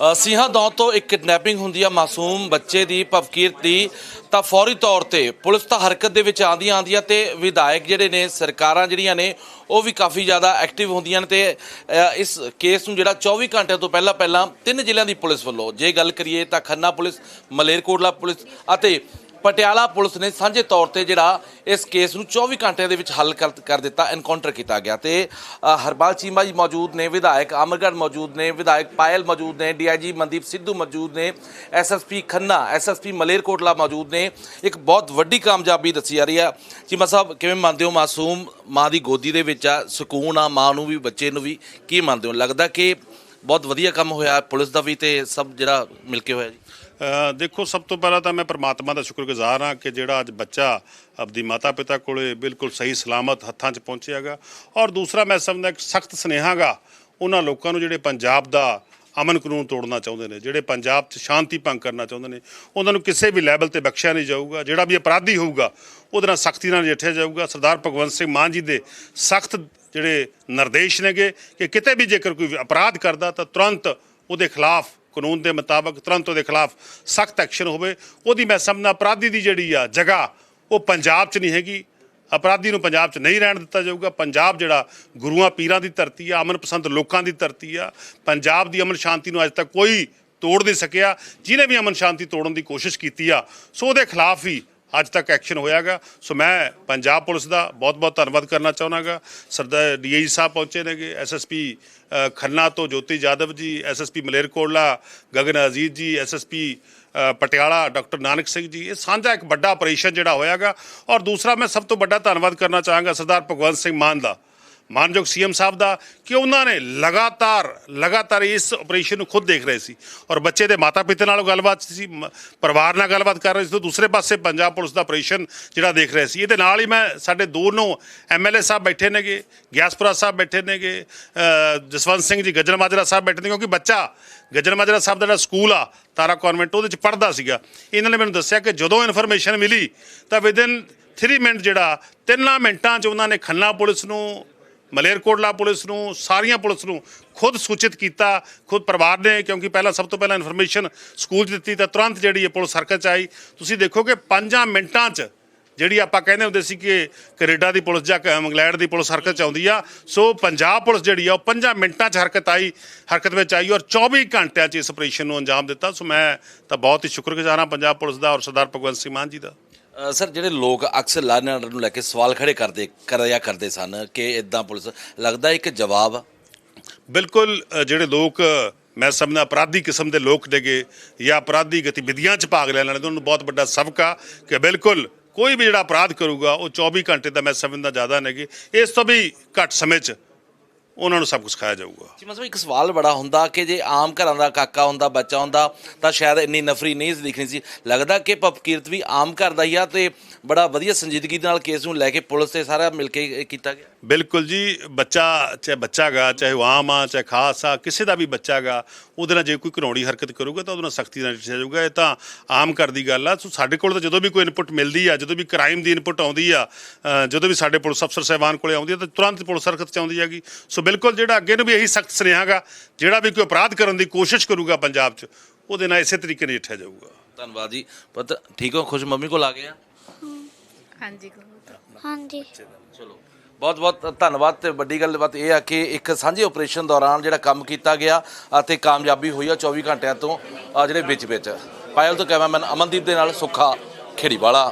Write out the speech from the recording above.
ਅ, ਸਿੰਘਾਂ ਦੌਂ ਤੋਂ ਇੱਕ ਕਿਡਨੈਪਿੰਗ ਹੁੰਦੀ ਆ ਮਾਸੂਮ ਬੱਚੇ ਦੀ ਭਵਕੀਰਤ ਦੀ। ਤਾਂ ਫੌਰੀ ਤੌਰ ਤੇ ਪੁਲਿਸ ਤਾਂ ਹਰਕਤ ਦੇ ਵਿੱਚ ਆਂਦੀਆਂ ਆਂਦੀਆਂ ਤੇ ਵਿਧਾਇਕ ਜਿਹੜੇ ਨੇ ਸਰਕਾਰਾਂ ਜਿਹੜੀਆਂ ਨੇ ਉਹ ਵੀ ਕਾਫੀ ਜ਼ਿਆਦਾ ਐਕਟਿਵ ਹੁੰਦੀਆਂ ਨੇ ਤੇ ਇਸ ਕੇਸ ਨੂੰ ਜਿਹੜਾ 24 ਘੰਟਿਆਂ ਤੋਂ ਪਹਿਲਾਂ ਪਹਿਲਾਂ ਤਿੰਨ ਜ਼ਿਲ੍ਹਿਆਂ ਦੀ ਪੁਲਿਸ ਵੱਲੋਂ ਜੇ ਗੱਲ ਕਰੀਏ ਤਾਂ ਖੰਨਾ ਪੁਲਿਸ ਮਲੇਰਕੋਟਲਾ ਪੁਲਿਸ ਅਤੇ ਪਟਿਆਲਾ ਪੁਲਿਸ ਨੇ ਸਾਂਝੇ ਤੌਰ ਤੇ ਜਿਹੜਾ ਇਸ ਕੇਸ ਨੂੰ 24 ਘੰਟਿਆਂ ਦੇ ਵਿੱਚ ਹੱਲ ਕਰ ਕਰ ਦਿੱਤਾ ਐਨਕਾਊਂਟਰ ਕੀਤਾ ਗਿਆ ਤੇ ਅ, ਹਰਪਾਲ ਚੀਮਾ ਜੀ ਮੌਜੂਦ ਨੇ ਵਿਧਾਇਕ ਅਮਰਗੜ੍ਹ ਮੌਜੂਦ ਨੇ ਵਿਧਾਇਕ ਪਾਇਲ ਮੌਜੂਦ ਨੇ ਡੀਆਈਜੀ ਮਨਦੀਪ ਸਿੱਧੂ ਮੌਜੂਦ ਨੇ ਐਸਐਸਪੀ ਖੰਨਾ ਐਸਐਸਪੀ ਮਲੇਰਕੋਟਲਾ ਮੌਜੂਦ ਨੇ। ਇੱਕ ਬਹੁਤ ਵੱਡੀ ਕਾਮਯਾਬੀ ਦੱਸੀ ਜਾ ਰਹੀ ਆ ਚੀਮਾ ਸਾਹਿਬ ਕਿਵੇਂ ਮੰਨਦੇ ਹੋ ਮਾਸੂਮ ਮਾਂ ਦੀ ਗੋਦੀ ਦੇ ਵਿੱਚ ਆ ਸਕੂਨ ਆ ਮਾਂ ਨੂੰ ਵੀ ਬੱਚੇ ਨੂੰ ਵੀ ਕੀ ਮੰਨਦੇ ਹੋ? ਲੱਗਦਾ ਕਿ ਬਹੁਤ ਵਧੀਆ ਕੰਮ ਹੋਇਆ ਪੁਲਿਸ ਦਾ ਵੀ ਤੇ ਸਭ ਜਿਹੜਾ ਮਿਲ ਕੇ ਹੋਇਆ ਜੀ। ਦੇਖੋ, ਸਭ ਤੋਂ ਪਹਿਲਾਂ ਤਾਂ ਮੈਂ ਪ੍ਰਮਾਤਮਾ ਦਾ ਸ਼ੁਕਰਗੁਜ਼ਾਰ ਹਾਂ ਕਿ ਜਿਹੜਾ ਅੱਜ ਬੱਚਾ ਆਪਦੀ ਮਾਤਾ ਪਿਤਾ ਕੋਲੇ ਬਿਲਕੁਲ ਸਹੀ ਸਲਾਮਤ ਹੱਥਾਂ 'ਚ ਪਹੁੰਚਿਆਗਾ। ਔਰ ਦੂਸਰਾ, ਮੈਂ ਸਮਝਦਾ ਇੱਕ ਸਖਤ ਸੁਨੇਹਾਗਾ ਉਹਨਾਂ ਲੋਕਾਂ ਨੂੰ ਜਿਹੜੇ ਪੰਜਾਬ ਦਾ ਅਮਨ ਕਾਨੂੰਨ ਤੋੜਨਾ ਚਾਹੁੰਦੇ ਨੇ, ਜਿਹੜੇ ਪੰਜਾਬ 'ਚ ਸ਼ਾਂਤੀ ਭੰਗ ਕਰਨਾ ਚਾਹੁੰਦੇ ਨੇ, ਉਹਨਾਂ ਨੂੰ ਕਿਸੇ ਵੀ ਲੈਵਲ ਤੇ ਬਖਸ਼ਿਆ ਨਹੀਂ ਜਾਊਗਾ। ਜਿਹੜਾ ਵੀ ਅਪਰਾਧੀ ਹੋਊਗਾ, ਉਹਦੇ ਨਾਲ ਸਖਤੀ ਨਾਲ ਨਜਿੱਠਿਆ ਜਾਊਗਾ। ਸਰਦਾਰ ਭਗਵੰਤ ਸਿੰਘ ਮਾਨ ਜੀ ਦੇ ਸਖਤ ਜਿਹੜੇ ਨਿਰਦੇਸ਼ ਨੇਗੇ ਕਿ ਕਿਤੇ ਵੀ ਜੇਕਰ ਕੋਈ ਅਪਰਾਧ ਕਰਦਾ ਤਾਂ ਤੁਰੰਤ ਉਹਦੇ ਖਿਲਾਫ ਕਾਨੂੰਨ ਦੇ ਮੁਤਾਬਕ ਤੁਰੰਤ ਉਹਦੇ ਖਿਲਾਫ ਸਖਤ ਐਕਸ਼ਨ ਹੋਵੇ। ਉਹਦੀ ਮੈਂ ਸਮਝਣਾ ਅਪਰਾਧੀ ਦੀ ਜਿਹੜੀ ਆ ਜਗ੍ਹਾ, ਉਹ ਪੰਜਾਬ 'ਚ ਨਹੀਂ ਹੈਗੀ। ਅਪਰਾਧੀ ਨੂੰ ਪੰਜਾਬ 'ਚ ਨਹੀਂ ਰਹਿਣ ਦਿੱਤਾ ਜਾਊਗਾ। ਪੰਜਾਬ ਜਿਹੜਾ ਗੁਰੂਆਂ ਪੀਰਾਂ ਦੀ ਧਰਤੀ ਆ, ਅਮਨ ਪਸੰਦ ਲੋਕਾਂ ਦੀ ਧਰਤੀ ਆ, ਪੰਜਾਬ ਦੀ ਅਮਨ ਸ਼ਾਂਤੀ ਨੂੰ ਅੱਜ ਤੱਕ ਕੋਈ ਤੋੜ ਨਹੀਂ ਸਕਿਆ। ਜਿਹਨੇ ਵੀ ਅਮਨ ਸ਼ਾਂਤੀ ਤੋੜਨ ਦੀ ਕੋਸ਼ਿਸ਼ ਕੀਤੀ ਆ, ਸੋ ਉਹਦੇ ਖਿਲਾਫ ਵੀ ਅੱਜ ਤੱਕ ਐਕਸ਼ਨ ਹੋਇਆਗਾ। ਸੋ ਮੈਂ ਪੰਜਾਬ ਪੁਲਿਸ ਦਾ ਬਹੁਤ-ਬਹੁਤ ਧੰਨਵਾਦ ਕਰਨਾ ਚਾਹਨਾਗਾ। ਸਰਦਾਰ ਡੀਆਈ ਸਾਹਿਬ ਪਹੁੰਚੇ ਨੇਗੇ। ਐਸਐਸਪੀ ਖੰਨਾ ਤੋਂ ਜੋਤੀ ਜਾਦਵ ਜੀ SSP Malerkotla, Gagan Aziz ji SSP Patiala, doctor Nanak Singh ji. ਇਹ ਸਾਂਝਾ ਇੱਕ ਵੱਡਾ ਆਪਰੇਸ਼ਨ ਜਿਹੜਾ ਹੋਇਆਗਾ। ਔਰ ਦੂਸਰਾ ਮੈਂ ਸਭ ਤੋਂ ਵੱਡਾ ਧੰਨਵਾਦ ਕਰਨਾ ਚਾਹਾਂਗਾ ਸਰਦਾਰ ਭਗਵੰਤ ਸਿੰਘ ਮਾਨ ਦਾ। ਮਾਨਯੋਗ ਸੀਐਮ ਸਾਹਿਬ ਦਾ ਕਿ ਉਹਨਾਂ ਨੇ ਲਗਾਤਾਰ ਲਗਾਤਾਰ ਇਸ ਆਪਰੇਸ਼ਨ ਨੂੰ ਖੁਦ ਦੇਖ ਰਹੇ ਸੀ ਔਰ ਬੱਚੇ ਦੇ ਮਾਤਾ ਪਿਤਾ ਨਾਲ ਗੱਲਬਾਤ ਸੀ, ਮ- ਪਰਿਵਾਰ ਨਾਲ ਗੱਲਬਾਤ ਕਰ ਰਹੇ ਸੀ, ਤੇ ਦੂਸਰੇ ਪਾਸੇ ਪੰਜਾਬ ਪੁਲਿਸ ਦਾ ਆਪਰੇਸ਼ਨ ਜਿਹੜਾ ਦੇਖ ਰਹੇ ਸੀ। ਇਹਦੇ ਨਾਲ ਹੀ ਮੈਂ ਸਾਡੇ ਦੋਨੋਂ ਐਮਐਲਏ ਸਾਹਿਬ ਬੈਠੇ ਨੇਗੇ, ਗਿਆਸਪੁਰਾ ਸਾਹਿਬ ਬੈਠੇ ਨੇਗੇ ਜਸਵੰਤ ਸਿੰਘ ਜੀ ਗੱਜਣ ਮਾਜਰਾ ਸਾਹਿਬ ਬੈਠੇ ਨੇ ਕਿਉਂਕਿ ਬੱਚਾ ਗੱਜਣ ਮਾਜਰਾ ਸਾਹਿਬ ਦਾ ਜਿਹੜਾ ਸਕੂਲ ਆ, ਤਾਰਾ ਕਨਵੈਂਟ, ਉਹਦੇ ਚ ਪੜਦਾ ਸੀਗਾ। ਇਹਨਾਂ ਨੇ ਮੈਨੂੰ ਦੱਸਿਆ ਕਿ ਜਦੋਂ ਇਨਫੋਰਮੇਸ਼ਨ ਮਿਲੀ ਤਾਂ ਵਿਦਿਨ 3 ਮਿੰਟ ਜਿਹੜਾ ਤਿੰਨਾਂ ਮਿੰਟਾਂ 'ਚ ਉਹਨਾਂ ਨੇ ਖੰਨਾ ਪੁਲਿਸ ਨੂੰ ਮਲੇਰਕੋਟਲਾ ਪੁਲਿਸ ਨੂੰ, ਸਾਰੀਆਂ ਪੁਲਿਸ ਨੂੰ ਖੁਦ ਸੂਚਿਤ ਕੀਤਾ, ਖੁਦ ਪਰਿਵਾਰ ਨੇ, ਕਿਉਂਕਿ ਪਹਿਲਾਂ ਸਭ ਤੋਂ ਪਹਿਲਾਂ ਇਨਫੋਰਮੇਸ਼ਨ ਸਕੂਲ 'ਚ ਦਿੱਤੀ, ਤਾਂ ਤੁਰੰਤ ਜਿਹੜੀ ਇਹ ਪੁਲਿਸ ਹਰਕਤ 'ਚ ਆਈ। ਤੁਸੀਂ ਦੇਖੋ ਕਿ 5 ਮਿੰਟਾਂ 'ਚ ਜਿਹੜੀ ਆਪਾਂ ਕਹਿੰਦੇ ਹੁੰਦੇ ਸੀ ਕਿ ਕੈਨੇਡਾ ਦੀ ਪੁਲਿਸ ਜਾਂ ਕ- ਇੰਗਲੈਂਡ ਦੀ ਪੁਲਿਸ ਹਰਕਤ 'ਚ ਆਉਂਦੀ ਆ, ਸੋ ਪੰਜਾਬ ਪੁਲਿਸ ਜਿਹੜੀ ਆ, ਉਹ 5 ਮਿੰਟਾਂ 'ਚ ਹਰਕਤ ਆਈ, ਹਰਕਤ ਵਿੱਚ ਆਈ ਔਰ 24 ਘੰਟਿਆਂ 'ਚ ਇਸ ਆਪਰੇਸ਼ਨ ਨੂੰ ਅੰਜਾਮ ਦਿੱਤਾ। ਸੋ ਮੈਂ ਤਾਂ ਬਹੁਤ ਹੀ ਸ਼ੁਕਰਗੁਜ਼ਾਰ ਹਾਂ ਪੰਜਾਬ ਪੁਲਿਸ ਦਾ ਔਰ ਸਰਦਾਰ ਭਗਵੰਤ ਸਿੰਘ ਮਾਨ ਜੀ ਦਾ। ਸਰ, ਜਿਹੜੇ ਲੋਕ ਅਕਸਰ ਲਾਰਨਰ ਨੂੰ ਲੈ ਕੇ ਸਵਾਲ ਖੜੇ ਕਰਦੇ, ਕਰਿਆ ਕਰਦੇ ਸਨ ਕਿ ਇਦਾਂ ਪੁਲਿਸ, ਲੱਗਦਾ ਇੱਕ ਜਵਾਬ? ਬਿਲਕੁਲ ਜਿਹੜੇ ਲੋਕ, ਮੈਂ ਸਮਝਦਾ ਅਪਰਾਧੀ ਕਿਸਮ ਦੇ ਲੋਕ ਨੇਗੇ ਜਾਂ ਅਪਰਾਧੀ ਗਤੀਵਿਧੀਆਂ 'ਚ ਭਾਗ ਲੈਣ ਵਾਲੇ ਉਹਨਾਂ ਨੂੰ ਬਹੁਤ ਵੱਡਾ ਸਬਕ ਆ ਕਿ ਬਿਲਕੁਲ ਕੋਈ ਵੀ ਜਿਹੜਾ ਅਪਰਾਧ ਕਰੂਗਾ, ਉਹ 24 ਘੰਟੇ ਦਾ ਮੈਂ ਸਮਝਦਾ ਜ਼ਿਆਦਾ ਨੇਗੇ। ਇਸ ਤੋਂ ਵੀ ਘੱਟ ਸਮੇਂ 'ਚ ਉਹਨਾਂ ਨੂੰ ਸਭ ਕੁਝ ਸਿਖਾਇਆ ਜਾਊਗਾ। ਜੀ ਮਤਲਬ ਇੱਕ ਸਵਾਲ ਬੜਾ ਹੁੰਦਾ ਕਿ ਜੇ ਆਮ ਘਰਾਂ ਦਾ ਕਾਕਾ ਹੁੰਦਾ ਬੱਚਾ ਹੁੰਦਾ ਤਾਂ ਸ਼ਾਇਦ ਇੰਨੀ ਨਫਰੀ ਨਹੀਂ ਸੀ ਦਿਖਣੀ ਸੀ। ਲੱਗਦਾ ਕਿ ਪਪਕੀਰਤ ਵੀ ਆਮ ਘਰ ਦਾ ਹੀ ਆ ਤੇ ਬੜਾ ਵਧੀਆ ਸੰਜੀਦਗੀ ਦੇ ਨਾਲ ਕੇਸ ਨੂੰ ਲੈ ਕੇ ਪੁਲਿਸ ਤੇ ਸਾਰਾ ਮਿਲ ਕੇ ਕੀਤਾ ਗਿਆ। ਬਿਲਕੁਲ ਜੀ ਬੱਚਾ ਚਾਹੇ ਬੱਚਾ ਗਾ ਚਾਹੇ ਉਹ ਆਮ ਆ ਚਾਹੇ ਖਾਸ ਆ ਕਿਸੇ ਦਾ ਵੀ ਬੱਚਾ ਗਾ ਉਹਦੇ ਨਾਲ ਜੇ ਕੋਈ ਘਰੋੜੀ ਹਰਕਤ ਕਰੂਗਾ ਤਾਂ ਉਹਦੇ ਨਾਲ ਸਖਤੀ ਨਾਲ ਨਿਪਟਿਆ ਜਾਊਗਾ। ਇਹ ਤਾਂ ਆਮ ਘਰ ਦੀ ਗੱਲ ਆ। ਸੋ ਸਾਡੇ ਕੋਲ ਤਾਂ ਜਦੋਂ ਵੀ ਕੋਈ ਇਨਪੁਟ ਮਿਲਦੀ ਆ ਜਦੋਂ ਵੀ ਕ੍ਰਾਈਮ ਦੀ ਇਨਪੁਟ ਆਉਂਦੀ ਆ ਜਦੋਂ ਵੀ ਸਾਡੇ ਪੁਲਿਸ ਅਫਸਰ ਸਾਹਿਬਾਨ ਕੋਲੇ ਆਉਂਦੀ ਆ ਤਾਂ ਤੁਰੰਤ ਪੁਲਿਸ ਹਰਕਤ ਚ ਆਉਂਦੀ ਹੈਗੀ। ਸੋ ਬਿਲਕੁਲ ਜਿਹੜਾ ਅੱਗੇ ਨੂੰ ਵੀ ਇਹੀ ਸਖਤ ਸੁਨੇਹਾ ਗਾ ਜਿਹੜਾ ਵੀ ਕੋਈ ਅਪਰਾਧ ਕਰਨ ਦੀ ਕੋਸ਼ਿਸ਼ ਕਰੂਗਾ ਪੰਜਾਬ 'ਚ ਉਹਦੇ ਨਾਲ ਇਸੇ ਤਰੀਕੇ ਨਾਲ ਨਿਪਟਿਆ ਜਾਊਗਾ। ਧੰਨਵਾਦ ਜੀ। ਪਤਾ ਠੀਕ ਹੋ? ਖੁਸ਼ ਮੰਮੀ ਕੋਲ ਆ ਗਏ ਆ? ਹਾਂਜੀ ਹਾਂਜੀ। ਚਲੋ। ਬਹੁਤ ਬਹੁਤ ਧੰਨਵਾਦ ਤੇ ਵੱਡੀ ਗੱਲ ਬਾਤ ਇਹ ਆ ਕਿ ਇੱਕ ਸਾਂਝੇ ਆਪਰੇਸ਼ਨ ਦੌਰਾਨ ਜਿਹੜਾ ਕੰਮ ਕੀਤਾ ਗਿਆ ਅਤੇ ਕਾਮਯਾਬੀ ਹੋਈ ਆ 24 ਘੰਟਿਆਂ ਤੋਂ ਆ ਜਿਹੜੇ ਵਿੱਚ ਵਿੱਚ ਪਾਇਲ ਤੋਂ ਕੈਮਰਾਮੈਨ ਅਮਨਦੀਪ ਦੇ ਨਾਲ ਸੁੱਖਾ ਖੇੜੀਵਾਲਾ।